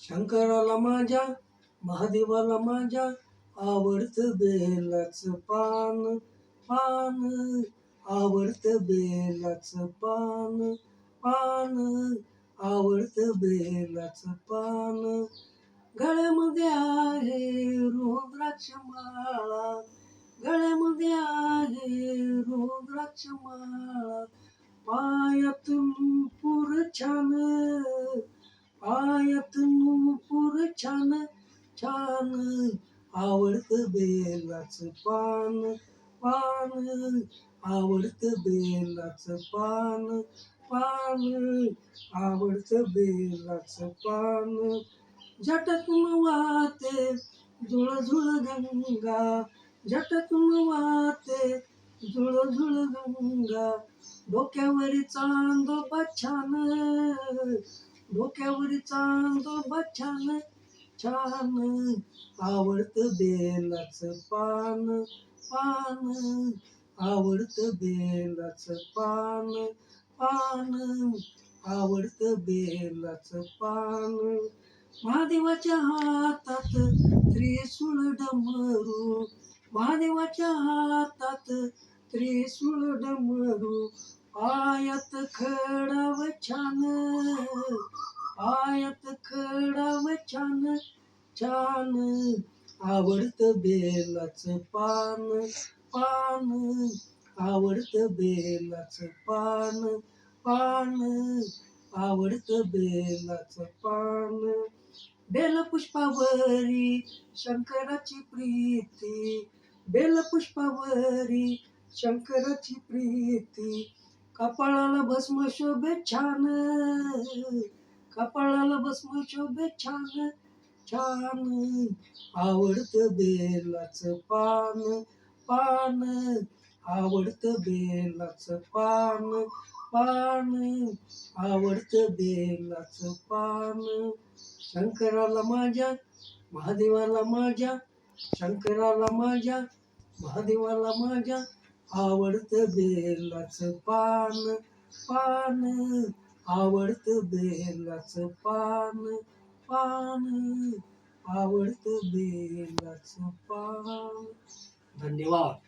शंकराला माझ्या महादेवाला माझ्या आवडतं बेलाचं पान पान आवडतं बेलाचं पान पान आवडतं बेलाचं पान. गळ्यामध्ये आहे रुद्राक्ष माळा गळ्यामध्ये आहे रुद्राक्ष माळा पायातून पुर छान पायात नूपुर छान छान. आवडतं बेलाचं पान पान. आवडतं बेलाचं पान पान. आवडतं बेलाचं पान. झटकून वाहते झुळ झुळ गंगा. जटातून वाहते झुळ झुळ गंगा. डोक्यावरी चांदोबा छान. डोक्यावरी चांदोबा छान छान आवडतं बेलाचं पान पान आवडतं बेलाचं पान पान आवडतं बेलाच पान. महादेवाच्या हातात त्रिसूळ डमरू महादेवाच्या हातात त्रिसूळ डमरू आयत खडाव छान आयत खडाव छान छान आवडतं बेलाचं पान पान आवडतं बेलाचं पान पान आवडतं बेलाचं पान. बेलपुष्पावरी शंकराची प्रीती बेलपुष्पावरी शंकराची प्रीती कपाळाला भस्म शोभे छान. कपाळाला भस्म शोभे छान. छान. आवडतं बेलाचं पान. पान. आवडतं बेलाचं पान. पान. आवडतं बेलाचं पान. शंकराला माझ्या महादेवाला माझ्या शंकराला माझ्या महादेवाला माझ्या आवडतं बेलाचं पान पान. आवडतं बेलाचं पान पान. आवडतं बेलाचं पान. धन्यवाद.